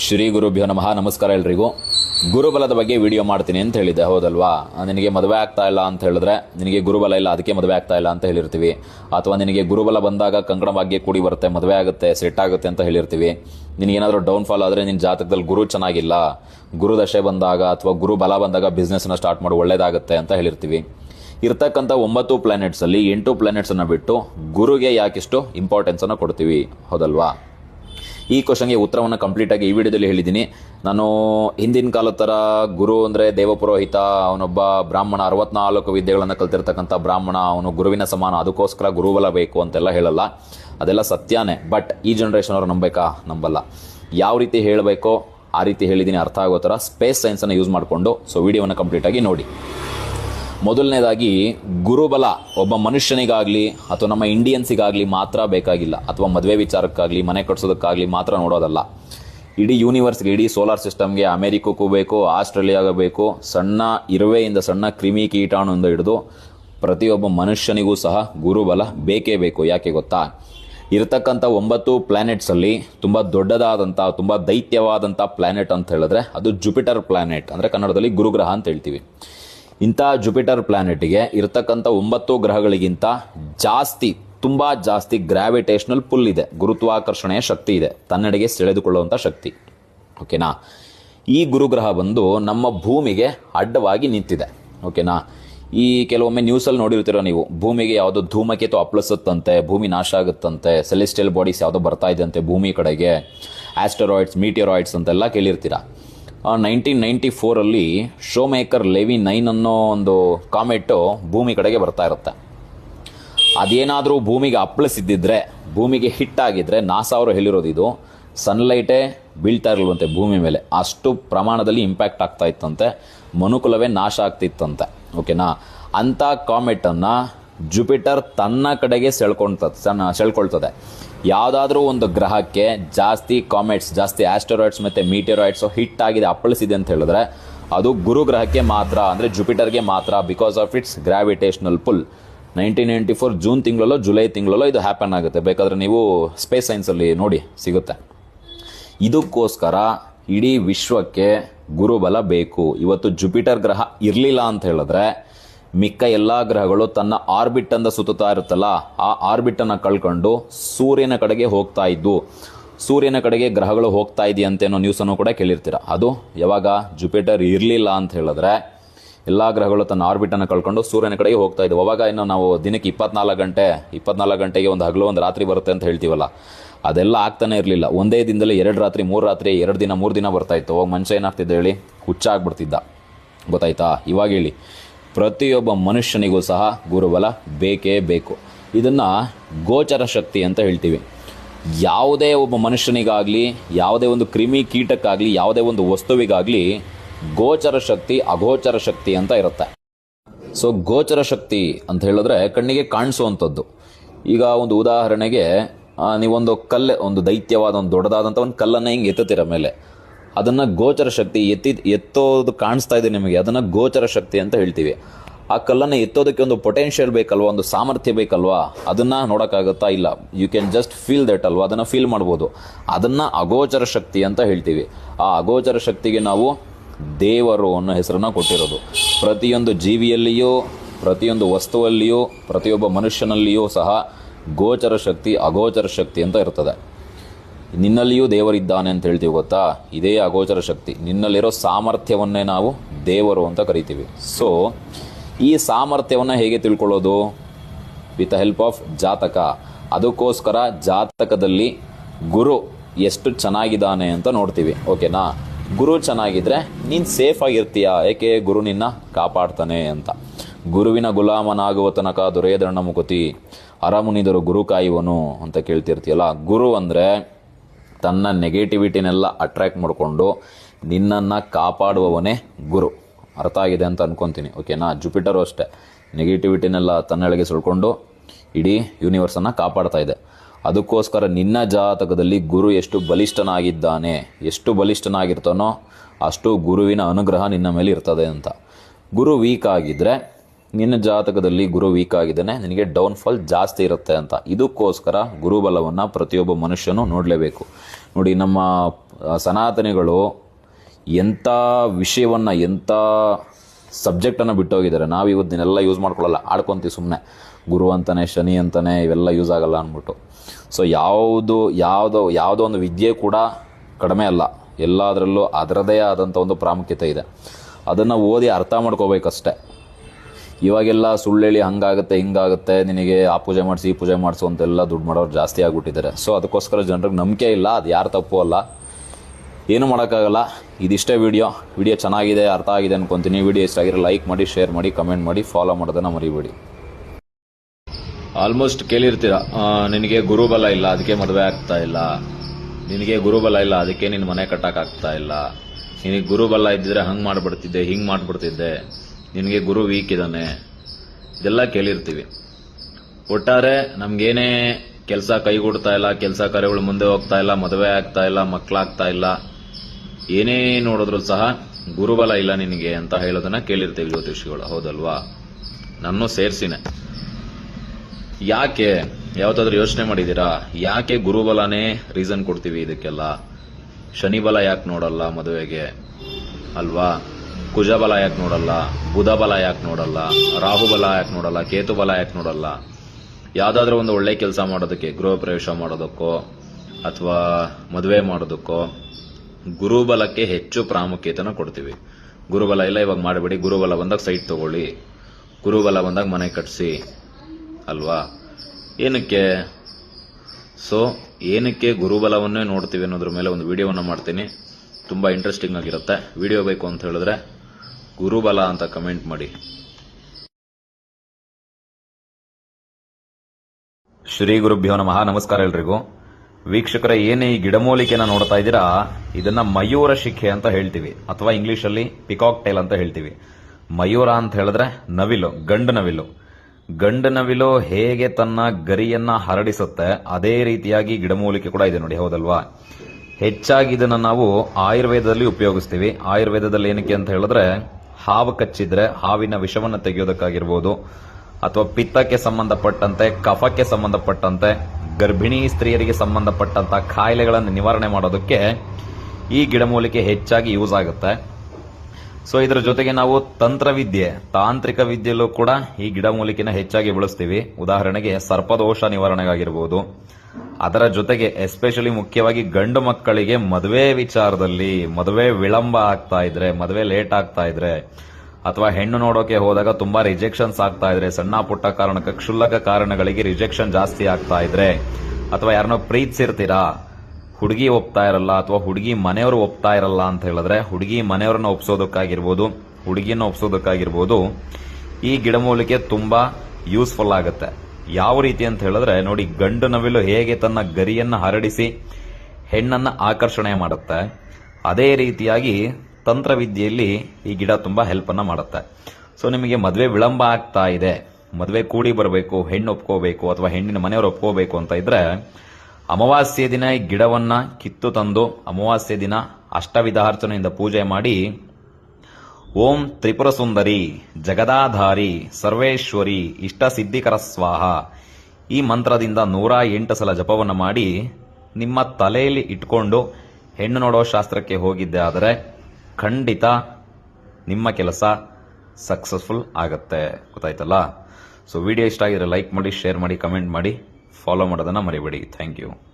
ಶ್ರೀ ಗುರುಭ್ಯೋ ನಮಃ. ನಮಸ್ಕಾರ ಎಲ್ರಿಗೂ. ಗುರುಬಲದ ಬಗ್ಗೆ ವಿಡಿಯೋ ಮಾಡ್ತೀನಿ ಅಂತ ಹೇಳಿದ್ದೆ, ಹೌದಲ್ವಾ? ನಿನಗೆ ಮದುವೆ ಆಗ್ತಾ ಇಲ್ಲ ಅಂತ ಹೇಳಿದ್ರೆ ನಿನಗೆ ಗುರುಬಲ ಇಲ್ಲ, ಅದಕ್ಕೆ ಮದುವೆ ಆಗ್ತಾ ಇಲ್ಲ ಅಂತ ಹೇಳಿರ್ತೀವಿ. ಅಥವಾ ನಿನಗೆ ಗುರುಬಲ ಬಂದಾಗ ಕಂಕಣ ಭಾಗ್ಯ ಕೂಡಿ ಬರುತ್ತೆ, ಮದುವೆ ಆಗುತ್ತೆ ಸೆಟ್ ಆಗುತ್ತೆ ಅಂತ ಹೇಳಿರ್ತೀವಿ. ನಿನಗೇನಾದರೂ ಡೌನ್ಫಾಲ್ ಆದರೆ ನಿನ್ನ ಜಾತಕದಲ್ಲಿ ಗುರು ಚೆನ್ನಾಗಿಲ್ಲ. ಗುರು ದಶೆ ಬಂದಾಗ ಅಥವಾ ಗುರು ಬಲ ಬಂದಾಗ ಬಿಸ್ನೆಸ್ನ ಸ್ಟಾರ್ಟ್ ಮಾಡಿ, ಒಳ್ಳೇದಾಗುತ್ತೆ ಅಂತ ಹೇಳಿರ್ತೀವಿ. ಇರ್ತಕ್ಕಂಥ ಒಂಬತ್ತು ಪ್ಲಾನೆಟ್ಸ್ ಅಲ್ಲಿ ಎಂಟು ಪ್ಲಾನೆಟ್ಸ್ ಅನ್ನ ಬಿಟ್ಟು ಗುರುಗೆ ಯಾಕಿಷ್ಟು ಇಂಪಾರ್ಟೆನ್ಸನ್ನು ಕೊಡ್ತೀವಿ, ಹೌದಲ್ವಾ? ಈ ಕ್ವಶನ್ಗೆ ಉತ್ತರವನ್ನು ಕಂಪ್ಲೀಟ್ ಆಗಿ ಈ ವಿಡಿಯೋದಲ್ಲಿ ಹೇಳಿದ್ದೀನಿ. ನಾನು ಹಿಂದಿನ ಕಾಲದ ಥರ ಗುರು ಅಂದರೆ ದೇವಪುರೋಹಿತ, ಅವನೊಬ್ಬ ಬ್ರಾಹ್ಮಣ, ಅರವತ್ನಾಲ್ಕು ವಿದ್ಯೆಗಳನ್ನು ಕಲ್ತಿರ್ತಕ್ಕಂಥ ಬ್ರಾಹ್ಮಣ, ಅವನು ಗುರುವಿನ ಸಮಾನ, ಅದಕ್ಕೋಸ್ಕರ ಗುರುಬಲ ಬೇಕು ಅಂತೆಲ್ಲ ಹೇಳಲ್ಲ. ಅದೆಲ್ಲ ಸತ್ಯನೇ ಬಟ್ ಈ ಜನರೇಷನ್ ಅವರು ನಂಬೇಕಾ? ನಂಬಲ್ಲ. ಯಾವ ರೀತಿ ಹೇಳಬೇಕೋ ಆ ರೀತಿ ಹೇಳಿದ್ದೀನಿ, ಅರ್ಥ ಆಗೋ ಥರ ಸ್ಪೇಸ್ ಸೈನ್ಸನ್ನು ಯೂಸ್ ಮಾಡಿಕೊಂಡು ಸೊ ವಿಡಿಯೋವನ್ನು ಕಂಪ್ಲೀಟಾಗಿ ನೋಡಿ. ಮೊದಲನೇದಾಗಿ ಗುರುಬಲ ಒಬ್ಬ ಮನುಷ್ಯನಿಗಾಗಲಿ ಅಥವಾ ನಮ್ಮ ಇಂಡಿಯನ್ಸಿಗಾಗಲಿ ಮಾತ್ರ ಬೇಕಾಗಿಲ್ಲ. ಅಥವಾ ಮದುವೆ ವಿಚಾರಕ್ಕಾಗಲಿ, ಮನೆ ಕಟ್ಸೋದಕ್ಕಾಗಲಿ ಮಾತ್ರ ನೋಡೋದಲ್ಲ. ಇಡೀ ಯೂನಿವರ್ಸ್ಗೆ ಇಡೀ ಸೋಲಾರ್ ಸಿಸ್ಟಮ್ಗೆ ಅಮೆರಿಕಕ್ಕೂ ಬೇಕು, ಆಸ್ಟ್ರೇಲಿಯಾಗ ಬೇಕು, ಸಣ್ಣ ಇರುವೆಯಿಂದ ಸಣ್ಣ ಕ್ರಿಮಿ ಕೀಟಾಣುವಿಂದ ಹಿಡಿದು ಪ್ರತಿಯೊಬ್ಬ ಮನುಷ್ಯನಿಗೂ ಸಹ ಗುರುಬಲ ಬೇಕೇ ಬೇಕು. ಯಾಕೆ ಗೊತ್ತಾ? ಇರತಕ್ಕಂಥ ಒಂಬತ್ತು ಪ್ಲ್ಯಾನೆಟ್ಸಲ್ಲಿ ತುಂಬ ದೊಡ್ಡದಾದಂಥ, ತುಂಬ ದೈತ್ಯವಾದಂಥ ಪ್ಲಾನೆಟ್ ಅಂತ ಹೇಳಿದ್ರೆ ಅದು ಜುಪಿಟರ್ ಪ್ಲಾನೆಟ್ ಅಂದರೆ ಕನ್ನಡದಲ್ಲಿ ಗುರುಗ್ರಹ ಅಂತ ಹೇಳ್ತೀವಿ. ಇಂಥ ಜುಪಿಟರ್ ಪ್ಲಾನೆಟ್ಗೆ ಇರತಕ್ಕಂಥ ಒಂಬತ್ತು ಗ್ರಹಗಳಿಗಿಂತ ಜಾಸ್ತಿ, ತುಂಬ ಜಾಸ್ತಿ ಗ್ರಾವಿಟೇಷನಲ್ ಪುಲ್ ಇದೆ. ಗುರುತ್ವಾಕರ್ಷಣೆಯ ಶಕ್ತಿ ಇದೆ. ತನ್ನಡೆಗೆ ಸೆಳೆದುಕೊಳ್ಳುವಂಥ ಶಕ್ತಿ. ಓಕೆನಾ ಈ ಗುರುಗ್ರಹ ಬಂದು ನಮ್ಮ ಭೂಮಿಗೆ ಅಡ್ಡವಾಗಿ ನಿಂತಿದೆ. ಓಕೆನಾ ಈ ಕೆಲವೊಮ್ಮೆ ನ್ಯೂಸಲ್ಲಿ ನೋಡಿರ್ತೀರ ನೀವು, ಭೂಮಿಗೆ ಯಾವುದೋ ಧೂಮಕೇತು ಅಪ್ಲಿಸುತ್ತಂತೆ ಭೂಮಿ ನಾಶ ಆಗುತ್ತಂತೆ ಸೆಲೆಸ್ಟಿಯಲ್ ಬಾಡೀಸ್ ಯಾವುದೋ ಬರ್ತಾ ಇದೆಯಂತೆ ಭೂಮಿ ಕಡೆಗೆ ಆಸ್ಟರಾಯ್ಡ್ಸ್ ಮೀಟಿಯರಾಯ್ಡ್ಸ್ ಅಂತೆಲ್ಲ ಕೇಳಿರ್ತೀರ. ನೈನ್ಟೀನ್ ನೈಂಟಿ ಫೋರಲ್ಲಿ ಶೋ ಮೇಕರ್ ಲೆವಿ ನೈನ್ ಅನ್ನೋ ಒಂದು ಕಾಮೆಟ್ಟು ಭೂಮಿ ಕಡೆಗೆ ಬರ್ತಾ ಇರುತ್ತೆ. ಅದೇನಾದರೂ ಭೂಮಿಗೆ ಅಪ್ಪಳಿಸಿದ್ದಿದ್ರೆ, ಭೂಮಿಗೆ ಹಿಟ್ ಆಗಿದ್ರೆ ನಾಸಾ ಅವರು ಹೇಳಿರೋದು ಇದು, ಸನ್ಲೈಟೇ ಬೀಳ್ತಾ ಇರಲ್ವಂತೆ ಭೂಮಿ ಮೇಲೆ. ಅಷ್ಟು ಪ್ರಮಾಣದಲ್ಲಿ ಇಂಪ್ಯಾಕ್ಟ್ ಆಗ್ತಾ ಇತ್ತಂತೆ, ಮನುಕುಲವೇ ನಾಶ ಆಗ್ತಿತ್ತಂತೆ ಓಕೆನಾ ಅಂಥ ಕಾಮೆಟನ್ನು ಜುಪಿಟರ್ ತನ್ನ ಕಡೆಗೆ ಸೆಳ್ಕೊಳ್ತದೆ ಸಣ್ಣ ಸೆಳ್ಕೊಳ್ತದೆ. ಯಾವುದಾದ್ರೂ ಒಂದು ಗ್ರಹಕ್ಕೆ ಜಾಸ್ತಿ ಕಾಮೆಟ್ಸ್ ಜಾಸ್ತಿ ಆಸ್ಟರಾಯ್ಡ್ಸ್ ಮತ್ತು ಮೀಟೆರಾಯ್ಡ್ಸು ಹಿಟ್ ಆಗಿದೆ ಅಪ್ಪಳಿಸಿದೆ ಅಂತ ಹೇಳಿದ್ರೆ ಅದು ಗುರು ಗ್ರಹಕ್ಕೆ ಮಾತ್ರ, ಅಂದರೆ ಜುಪಿಟರ್ಗೆ ಮಾತ್ರ because of its gravitational pull nineteen ninety four June ತಿಂಗಳಲ್ಲೋ July ತಿಂಗಳಲ್ಲೋ ಇದು ಹ್ಯಾಪನ್ ಆಗುತ್ತೆ. ಬೇಕಾದ್ರೆ ನೀವು ಸ್ಪೇಸ್ ಸೈನ್ಸಲ್ಲಿ ನೋಡಿ, ಸಿಗುತ್ತೆ. ಇದಕ್ಕೋಸ್ಕರ ಇಡೀ ವಿಶ್ವಕ್ಕೆ ಗುರುಬಲ ಬೇಕು. ಇವತ್ತು ಜುಪಿಟರ್ ಗ್ರಹ ಇರಲಿಲ್ಲ ಅಂತ ಹೇಳಿದ್ರೆ ಮಿಕ್ಕ ಎಲ್ಲ ಗ್ರಹಗಳು ತನ್ನ ಆರ್ಬಿಟ್ ಅಂದ ಸುತ್ತುತ್ತಾ ಇರುತ್ತಲ್ಲ, ಆ ಆರ್ಬಿಟ್ ಅನ್ನ ಕಳ್ಕೊಂಡು ಸೂರ್ಯನ ಕಡೆಗೆ ಹೋಗ್ತಾ ಇದ್ದು, ಸೂರ್ಯನ ಕಡೆಗೆ ಗ್ರಹಗಳು ಹೋಗ್ತಾ ಇದೆಯಂತೆ ಅನ್ನೋ ನ್ಯೂಸನ್ನು ಕೂಡ ಕೇಳಿರ್ತೀರ? ಅದು ಯಾವಾಗ ಜುಪಿಟರ್ ಇರಲಿಲ್ಲ ಅಂತ ಹೇಳಿದ್ರೆ, ಎಲ್ಲ ಗ್ರಹಗಳು ತನ್ನ ಆರ್ಬಿಟನ್ನು ಕಳ್ಕೊಂಡು ಸೂರ್ಯನ ಕಡೆಗೆ ಹೋಗ್ತಾ ಇದ್ವು ಅವಾಗ ಇನ್ನು ನಾವು ದಿನಕ್ಕೆ ಇಪ್ಪತ್ನಾಲ್ಕು ಗಂಟೆ, ಇಪ್ಪತ್ನಾಲ್ಕು ಗಂಟೆಗೆ ಒಂದು ಹಗಲು ಒಂದು ರಾತ್ರಿ ಬರುತ್ತೆ ಅಂತ ಹೇಳ್ತೀವಲ್ಲ, ಅದೆಲ್ಲ ಆಗ್ತಾನೆ ಇರಲಿಲ್ಲ. ಒಂದೇ ದಿನದಲ್ಲಿ ಎರಡು ರಾತ್ರಿ, ಮೂರು ರಾತ್ರಿ, ಎರಡು ದಿನ, ಮೂರು ದಿನ ಬರ್ತಾ ಇತ್ತು. ಅವಾಗ ಮನುಷ್ಯ ಏನಾಗ್ತಿದ್ದ ಹೇಳಿ? ಹುಚ್ಚಾಗ್ಬಿಡ್ತಿದ್ದ. ಗೊತ್ತಾಯ್ತಾ? ಇವಾಗ ಹೇಳಿ. ಪ್ರತಿಯೊಬ್ಬ ಮನುಷ್ಯನಿಗೂ ಸಹ ಗುರುಬಲ ಬೇಕೇ ಬೇಕು. ಇದನ್ನು ಗೋಚರ ಶಕ್ತಿ ಅಂತ ಹೇಳ್ತೀವಿ. ಯಾವುದೇ ಒಬ್ಬ ಮನುಷ್ಯನಿಗಾಗಲಿ, ಯಾವುದೇ ಒಂದು ಕ್ರಿಮಿ ಕೀಟಕ್ಕಾಗಲಿ, ಯಾವುದೇ ಒಂದು ವಸ್ತುವಿಗಾಗಲಿ ಗೋಚರ ಶಕ್ತಿ ಅಗೋಚರ ಶಕ್ತಿ ಅಂತ ಇರುತ್ತೆ. ಸೊ ಗೋಚರ ಶಕ್ತಿ ಅಂತ ಹೇಳಿದ್ರೆ ಕಣ್ಣಿಗೆ ಕಾಣಿಸುವಂಥದ್ದು. ಈಗ ಒಂದು ಉದಾಹರಣೆಗೆ ನೀವೊಂದು ಕಲ್ಲೆ, ಒಂದು ದೈತ್ಯವಾದ, ಒಂದು ದೊಡ್ಡದಾದಂಥ ಒಂದು ಕಲ್ಲನ್ನು ಹಿಂಗೆ ಎತ್ತುತ್ತೀರ ಮೇಲೆ. ಅದನ್ನು ಗೋಚರ ಶಕ್ತಿ ಎತ್ತಿ ಎತ್ತೋದು ಕಾಣಿಸ್ತಾ ಇದೆ ನಿಮಗೆ, ಅದನ್ನು ಗೋಚರ ಶಕ್ತಿ ಅಂತ ಹೇಳ್ತೀವಿ. ಆ ಕಲ್ಲನ್ನು ಎತ್ತೋದಕ್ಕೆ ಒಂದು ಪೊಟೆನ್ಷಿಯಲ್ ಬೇಕಲ್ವಾ, ಒಂದು ಸಾಮರ್ಥ್ಯ ಬೇಕಲ್ವಾ? ಅದನ್ನು ನೋಡೋಕ್ಕಾಗುತ್ತಾ ಇಲ್ಲ. You can just feel that ಅಲ್ವಾ? ಅದನ್ನು ಫೀಲ್ ಮಾಡ್ಬೋದು. ಅದನ್ನು ಅಗೋಚರ ಶಕ್ತಿ ಅಂತ ಹೇಳ್ತೀವಿ. ಆ ಅಗೋಚರ ಶಕ್ತಿಗೆ ನಾವು ದೇವರು ಅನ್ನೋ ಹೆಸರನ್ನು ಕೊಟ್ಟಿರೋದು. ಪ್ರತಿಯೊಂದು ಜೀವಿಯಲ್ಲಿಯೂ, ಪ್ರತಿಯೊಂದು ವಸ್ತುವಲ್ಲಿಯೂ, ಪ್ರತಿಯೊಬ್ಬ ಮನುಷ್ಯನಲ್ಲಿಯೂ ಸಹ ಗೋಚರ ಶಕ್ತಿ, ಅಗೋಚರ ಶಕ್ತಿ ಅಂತ ಇರ್ತದೆ. ನಿನ್ನಲ್ಲಿಯೂ ದೇವರಿದ್ದಾನೆ ಅಂತ ಹೇಳ್ತೀವಿ ಗೊತ್ತಾ? ಇದೇ ಅಗೋಚರ ಶಕ್ತಿ. ನಿನ್ನಲ್ಲಿರೋ ಸಾಮರ್ಥ್ಯವನ್ನೇ ನಾವು ದೇವರು ಅಂತ ಕರಿತೀವಿ. ಸೊ ಈ ಸಾಮರ್ಥ್ಯವನ್ನು ಹೇಗೆ ತಿಳ್ಕೊಳ್ಳೋದು? ವಿತ್ ಹೆಲ್ಪ್ ಆಫ್ ಜಾತಕ. ಅದಕ್ಕೋಸ್ಕರ ಜಾತಕದಲ್ಲಿ ಗುರು ಎಷ್ಟು ಚೆನ್ನಾಗಿದ್ದಾನೆ ಅಂತ ನೋಡ್ತೀವಿ. ಓಕೆನಾ ಗುರು ಚೆನ್ನಾಗಿದ್ರೆ ನೀನು ಸೇಫ್ ಆಗಿರ್ತೀಯ. ಏಕೆ? ಗುರು ನಿನ್ನ ಕಾಪಾಡ್ತಾನೆ ಅಂತ. ಗುರುವಿನ ಗುಲಾಮನಾಗುವ ತನಕ ದೊರೆಯದಣ್ಣ ಮುಕುತಿ. ಅರಮುನಿದರು ಗುರು ಕಾಯುವನು ಅಂತ ಕೇಳ್ತಿರ್ತೀಯಲ್ಲ. ಗುರು ಅಂದರೆ ತನ್ನ ನೆಗೆಟಿವಿಟಿನೆಲ್ಲ ಅಟ್ರ್ಯಾಕ್ಟ್ ಮಾಡಿಕೊಂಡು ನಿನ್ನನ್ನು ಕಾಪಾಡುವವನೇ ಗುರು. ಅರ್ಥ ಆಗಿದೆ ಅಂತ ಅನ್ಕೊತೀನಿ. ಓಕೆನಾ ಜುಪಿಟರು ಅಷ್ಟೇ. ನೆಗೆಟಿವಿಟಿನೆಲ್ಲ ತನ್ನೊಳಗೆ ಸುಳ್ಕೊಂಡು ಇಡೀ ಯೂನಿವರ್ಸನ್ನು ಕಾಪಾಡ್ತಾ ಇದೆ. ಅದಕ್ಕೋಸ್ಕರ ನಿನ್ನ ಜಾತಕದಲ್ಲಿ ಗುರು ಎಷ್ಟು ಬಲಿಷ್ಠನಾಗಿದ್ದಾನೆ, ಎಷ್ಟು ಬಲಿಷ್ಠನಾಗಿರ್ತಾನೋ ಅಷ್ಟು ಗುರುವಿನ ಅನುಗ್ರಹ ನಿನ್ನ ಮೇಲೆ ಇರ್ತದೆ ಅಂತ. ಗುರು ವೀಕ್ ಆಗಿದ್ರೆ ನಿನ್ನ ಜಾತಕದಲ್ಲಿ ಗುರು ವೀಕ್ ಆಗಿದ್ದಾನೆ, ನಿನಗೆ ಡೌನ್ಫಾಲ್ ಜಾಸ್ತಿ ಇರುತ್ತೆ ಅಂತ. ಇದಕ್ಕೋಸ್ಕರ ಗುರುಬಲವನ್ನು ಪ್ರತಿಯೊಬ್ಬ ಮನುಷ್ಯನೂ ನೋಡಲೇಬೇಕು. ನೋಡಿ, ನಮ್ಮ ಸನಾತನಿಗಳು ಎಂಥ ವಿಷಯವನ್ನು ಎಂಥ ಸಬ್ಜೆಕ್ಟನ್ನು ಬಿಟ್ಟೋಗಿದ್ದಾರೆ ನಾವು ಇವತ್ತಿನೆಲ್ಲ ಯೂಸ್ ಮಾಡ್ಕೊಳ್ಳಲ್ಲ, ಆಡ್ಕೊತೀವಿ ಸುಮ್ಮನೆ ಗುರು ಅಂತಾನೆ, ಶನಿ ಅಂತಾನೆ, ಇವೆಲ್ಲ ಯೂಸ್ ಆಗಲ್ಲ ಅಂದ್ಬಿಟ್ಟು. ಸೊ ಯಾವುದು, ಯಾವುದೋ ಯಾವುದೋ ಒಂದು ವಿದ್ಯೆ ಕೂಡ ಕಡಿಮೆ ಅಲ್ಲ. ಎಲ್ಲದರಲ್ಲೂ ಅದರದೇ ಆದಂಥ ಒಂದು ಪ್ರಾಮುಖ್ಯತೆ ಇದೆ. ಅದನ್ನು ಓದಿ ಅರ್ಥ ಮಾಡ್ಕೋಬೇಕಷ್ಟೆ. ಇವಾಗೆಲ್ಲ ಸುಳ್ಳೇಳಿ ಹಂಗಾಗುತ್ತೆ, ಹಿಂಗಾಗುತ್ತೆ, ನಿನಗೆ ಆ ಪೂಜೆ ಮಾಡಿಸಿ, ಈ ಪೂಜೆ ಮಾಡಿಸು ಅಂತೆಲ್ಲ ದುಡ್ಡು ಮಾಡೋರು ಜಾಸ್ತಿ ಆಗಿಬಿಟ್ಟಿದ್ದಾರೆ. ಸೊ ಅದಕ್ಕೋಸ್ಕರ ಜನರಿಗೆ ನಂಬಿಕೆ ಇಲ್ಲ, ಅದು ಯಾರು ತಪ್ಪು ಅಲ್ಲ. ಏನು ಮಾಡೋಕ್ಕಾಗಲ್ಲ. ಇದಿಷ್ಟೇ ವಿಡಿಯೋ. ವಿಡಿಯೋ ಚೆನ್ನಾಗಿದೆ, ಅರ್ಥ ಆಗಿದೆ ಅನ್ಕೊಂತೀನಿ. ವಿಡಿಯೋ ಇಷ್ಟ ಆಗಿರೋ ಲೈಕ್ ಮಾಡಿ, ಶೇರ್ ಮಾಡಿ, ಕಮೆಂಟ್ ಮಾಡಿ, ಫಾಲೋ ಮಾಡೋದನ್ನು ಮರಿಬೇಡಿ. ಆಲ್ಮೋಸ್ಟ್ ಕೇಳಿರ್ತೀರ ನಿನಗೆ ಗುರುಬಲ ಇಲ್ಲ, ಅದಕ್ಕೆ ಮದುವೆ ಆಗ್ತಾ ಇಲ್ಲ. ನಿನಗೆ ಗುರುಬಲ ಇಲ್ಲ, ಅದಕ್ಕೆ ನಿನ್ನ ಮನೆ ಕಟ್ಟೋಕ್ಕಾಗ್ತಾ ಇಲ್ಲ. ನಿನಗೆ ಗುರುಬಲ ಇದ್ದಿದ್ರೆ ಹಂಗೆ ಮಾಡಿಬಿಡ್ತಿದ್ದೆ, ಹಿಂಗೆ ಮಾಡ್ಬಿಡ್ತಿದ್ದೆ. ನಿನಗೆ ಗುರು ವೀಕ್ ಇದ್ದಾನೆ ಇದೆಲ್ಲ ಕೇಳಿರ್ತೀವಿ. ಒಟ್ಟಾರೆ ನಮ್ಗೇನೇ ಕೆಲಸ ಕೈಗೂಡ್ತಾ ಇಲ್ಲ, ಕೆಲಸ ಕಾರ್ಯಗಳು ಮುಂದೆ ಹೋಗ್ತಾ ಇಲ್ಲ, ಮದುವೆ ಆಗ್ತಾ ಇಲ್ಲ ಮಕ್ಕಳಾಗ್ತಾ ಇಲ್ಲ. ಏನೇ ನೋಡಿದ್ರು ಸಹ ಗುರುಬಲ ಇಲ್ಲ ನಿನಗೆ ಅಂತ ಹೇಳೋದನ್ನ ಕೇಳಿರ್ತೀವಿ ಜ್ಯೋತಿಷಿಗಳು ಹೌದಲ್ವಾ? ನಾನು ಸೇರ್ಸಿನೆ. ಯಾಕೆ? ಯಾವತ್ತಾದ್ರೂ ಯೋಚನೆ ಮಾಡಿದ್ದೀರಾ? ಯಾಕೆ ಗುರುಬಲನೇ ರೀಸನ್ ಕೊಡ್ತೀವಿ ಇದಕ್ಕೆಲ್ಲ? ಶನಿಬಲ ಯಾಕೆ ನೋಡಲ್ಲ ಮದುವೆಗೆ? ಅಲ್ವಾ? ಕುಜಬಲ ಯಾಕೆ ನೋಡಲ್ಲ? ಬುಧ ಬಲ ಯಾಕೆ ನೋಡಲ್ಲ? ರಾಹುಬಲ ಯಾಕೆ ನೋಡಲ್ಲ? ಕೇತುಬಲ ಯಾಕೆ ನೋಡಲ್ಲ? ಯಾವ್ದಾದ್ರೂ ಒಂದು ಒಳ್ಳೆ ಕೆಲಸ ಮಾಡೋದಕ್ಕೆ, ಗೃಹ ಪ್ರವೇಶ ಮಾಡೋದಕ್ಕೋ, ಅಥವಾ ಮದುವೆ ಮಾಡೋದಕ್ಕೋ, ಗುರುಬಲಕ್ಕೆ ಹೆಚ್ಚು ಪ್ರಾಮುಖ್ಯತೆನ ಕೊಡ್ತೀವಿ. ಗುರುಬಲ ಇಲ್ಲ, ಇವಾಗ ಮಾಡಬೇಡಿ. ಗುರುಬಲ ಬಂದಾಗ ಸೈಟ್ ತಗೊಳ್ಳಿ. ಗುರುಬಲ ಬಂದಾಗ ಮನೆ ಕಟ್ಸಿ. ಅಲ್ವಾ? ಏನಕ್ಕೆ? ಸೊ ಏನಕ್ಕೆ ಗುರುಬಲವನ್ನೇ ನೋಡ್ತೀವಿ ಅನ್ನೋದ್ರ ಮೇಲೆ ಒಂದು ವಿಡಿಯೋವನ್ನು ಮಾಡ್ತೀನಿ. ತುಂಬ ಇಂಟ್ರೆಸ್ಟಿಂಗ್ ಆಗಿರುತ್ತೆ. ವಿಡಿಯೋ ಬೇಕು ಅಂತ ಹೇಳಿದ್ರೆ ಗುರುಬಲ ಅಂತ ಕಮೆಂಟ್ ಮಾಡಿ. ಶ್ರೀ ಗುರುಭ್ಯೋ ನಮಃ. ನಮಸ್ಕಾರ ಎಲ್ರಿಗೂ. ವೀಕ್ಷಕರ, ಏನೇ ಈ ಗಿಡಮೂಲಿಕೆನ ನೋಡ್ತಾ ಇದ್ದೀರಾ, ಇದನ್ನ ಮಯೂರ ಶಿಖೆ ಅಂತ ಹೇಳ್ತೀವಿ. ಅಥವಾ ಇಂಗ್ಲಿಷ್ ಅಲ್ಲಿ ಪಿಕಾಕ್ ಟೈಲ್ ಅಂತ ಹೇಳ್ತೀವಿ. ಮಯೂರ ಅಂತ ಹೇಳಿದ್ರೆ ನವಿಲು, ಗಂಡು ನವಿಲು. ಗಂಡು ನವಿಲು ಹೇಗೆ ತನ್ನ ಗರಿಯನ್ನ ಹರಡಿಸುತ್ತೆ, ಅದೇ ರೀತಿಯಾಗಿ ಗಿಡಮೂಲಿಕೆ ಕೂಡ ಇದೆ ನೋಡಿ, ಹೌದಲ್ವಾ? ಹೆಚ್ಚಾಗಿ ಇದನ್ನ ನಾವು ಆಯುರ್ವೇದದಲ್ಲಿ ಉಪಯೋಗಿಸ್ತೀವಿ. ಆಯುರ್ವೇದದಲ್ಲಿ ಏನಕ್ಕೆ ಅಂತ ಹೇಳಿದ್ರೆ ಹಾವು ಕಚ್ಚಿದ್ರೆ ಹಾವಿನ ವಿಷವನ್ನು ತೆಗೆಯೋದಕ್ಕಾಗಿರ್ಬೋದು, ಅಥವಾ ಪಿತ್ತಕ್ಕೆ ಸಂಬಂಧಪಟ್ಟಂತೆ, ಕಫಕ್ಕೆ ಸಂಬಂಧಪಟ್ಟಂತೆ, ಗರ್ಭಿಣಿ ಸ್ತ್ರೀಯರಿಗೆ ಸಂಬಂಧಪಟ್ಟಂತ ಕಾಯಿಲೆಗಳನ್ನು ನಿವಾರಣೆ ಮಾಡೋದಕ್ಕೆ ಈ ಗಿಡಮೂಲಿಕೆ ಹೆಚ್ಚಾಗಿ ಯೂಸ್ ಆಗುತ್ತೆ. ಸೊ ಇದರ ಜೊತೆಗೆ ನಾವು ತಂತ್ರವಿದ್ಯೆ, ತಾಂತ್ರಿಕ ವಿದ್ಯೆಯಲ್ಲೂ ಕೂಡ ಈ ಗಿಡಮೂಲಿಕೆನ ಹೆಚ್ಚಾಗಿ ಬಳಸ್ತೀವಿ. ಉದಾಹರಣೆಗೆ ಸರ್ಪದೋಷ ನಿವಾರಣೆಗಾಗಿರ್ಬೋದು ಅದರ ಜೊತೆಗೆ ಎಸ್ಪೆಷಲಿ ಮುಖ್ಯವಾಗಿ ಗಂಡು ಮಕ್ಕಳಿಗೆ ಮದುವೆ ವಿಚಾರದಲ್ಲಿ ಮದುವೆ ವಿಳಂಬ ಆಗ್ತಾ ಇದ್ರೆ, ಮದುವೆ ಲೇಟ್ ಆಗ್ತಾ ಇದ್ರೆ, ಅಥವಾ ಹೆಣ್ಣು ನೋಡೋಕೆ ಹೋದಾಗ ತುಂಬಾ ರಿಜೆಕ್ಷನ್ಸ್ ಆಗ್ತಾ ಇದ್ರೆ, ಸಣ್ಣ ಪುಟ್ಟ ಕಾರಣಕ್ಕೆ ಕ್ಷುಲ್ಲಕ ಕಾರಣಗಳಿಗೆ ರಿಜೆಕ್ಷನ್ ಜಾಸ್ತಿ ಆಗ್ತಾ ಇದ್ರೆ, ಅಥವಾ ಯಾರನ್ನೋ ಪ್ರೀತಿಸಿರ್ತೀರಾ, ಹುಡುಗಿ ಒಪ್ತಾ ಇರಲ್ಲ ಅಥವಾ ಹುಡುಗಿ ಮನೆಯವರು ಒಪ್ತಾ ಇರಲ್ಲ ಅಂತ ಹೇಳಿದ್ರೆ, ಹುಡುಗಿ ಮನೆಯವ್ರನ್ನ ಒಪ್ಸೋದಕ್ಕಾಗಿರ್ಬೋದು, ಹುಡುಗಿಯನ್ನ ಒಪ್ಸೋದಕ್ಕಾಗಿರ್ಬೋದು, ಈ ಗಿಡಮೂಲಿಕೆ ತುಂಬಾ ಯೂಸ್ಫುಲ್ ಆಗುತ್ತೆ. ಯಾವ ರೀತಿ ಅಂತ ಹೇಳಿದ್ರೆ, ನೋಡಿ, ಗಂಡು ನವಿಲು ಹೇಗೆ ತನ್ನ ಗರಿಯನ್ನ ಹರಡಿಸಿ ಹೆಣ್ಣನ್ನ ಆಕರ್ಷಣೆ ಮಾಡುತ್ತೆ, ಅದೇ ರೀತಿಯಾಗಿ ತಂತ್ರವಿದ್ಯೆಯಲ್ಲಿ ಈ ಗಿಡ ತುಂಬಾ ಹೆಲ್ಪ್ ಅನ್ನ ಮಾಡುತ್ತೆ. ಸೊ ನಿಮಗೆ ಮದುವೆ ವಿಳಂಬ ಆಗ್ತಾ ಇದೆ, ಮದುವೆ ಕೂಡಿ ಬರಬೇಕು, ಹೆಣ್ಣು ಒಪ್ಕೋಬೇಕು, ಅಥವಾ ಹೆಣ್ಣಿನ ಮನೆಯವರು ಒಪ್ಕೋಬೇಕು ಅಂತ ಇದ್ರೆ, ಅಮಾವಾಸ್ಯೆ ದಿನ ಈ ಗಿಡವನ್ನ ಕಿತ್ತು ತಂದು, ಅಮಾವಾಸ್ಯೆ ದಿನ ಅಷ್ಟವಿಧಾರ್ಚನೆಯಿಂದ ಪೂಜೆ ಮಾಡಿ ಓಂ ತ್ರಿಪುರ ಸುಂದರಿ, ಜಗದಾಧಾರಿ, ಸರ್ವೇಶ್ವರಿ, ಇಷ್ಟ ಸಿದ್ಧಿಕರ ಸ್ವಾಹ. ಈ ಮಂತ್ರದಿಂದ ನೂರ ಎಂಟು ಸಲ ಜಪವನ್ನು ಮಾಡಿ ನಿಮ್ಮ ತಲೆಯಲ್ಲಿ ಇಟ್ಕೊಂಡು ಹೆಣ್ಣು ನೋಡೋ ಶಾಸ್ತ್ರಕ್ಕೆ ಹೋಗಿದ್ದೆ ಆದರೆ ಖಂಡಿತ ನಿಮ್ಮ ಕೆಲಸ ಸಕ್ಸಸ್ಫುಲ್ ಆಗುತ್ತೆ. ಗೊತ್ತಾಯ್ತಲ್ಲ? ಸೊ ವಿಡಿಯೋ ಇಷ್ಟ ಆಗಿದ್ರೆ ಲೈಕ್ ಮಾಡಿ ಶೇರ್ ಮಾಡಿ ಕಮೆಂಟ್ ಮಾಡಿ ಫಾಲೋ ಮಾಡೋದನ್ನ ಮರಿಬೇಡಿ. Thank you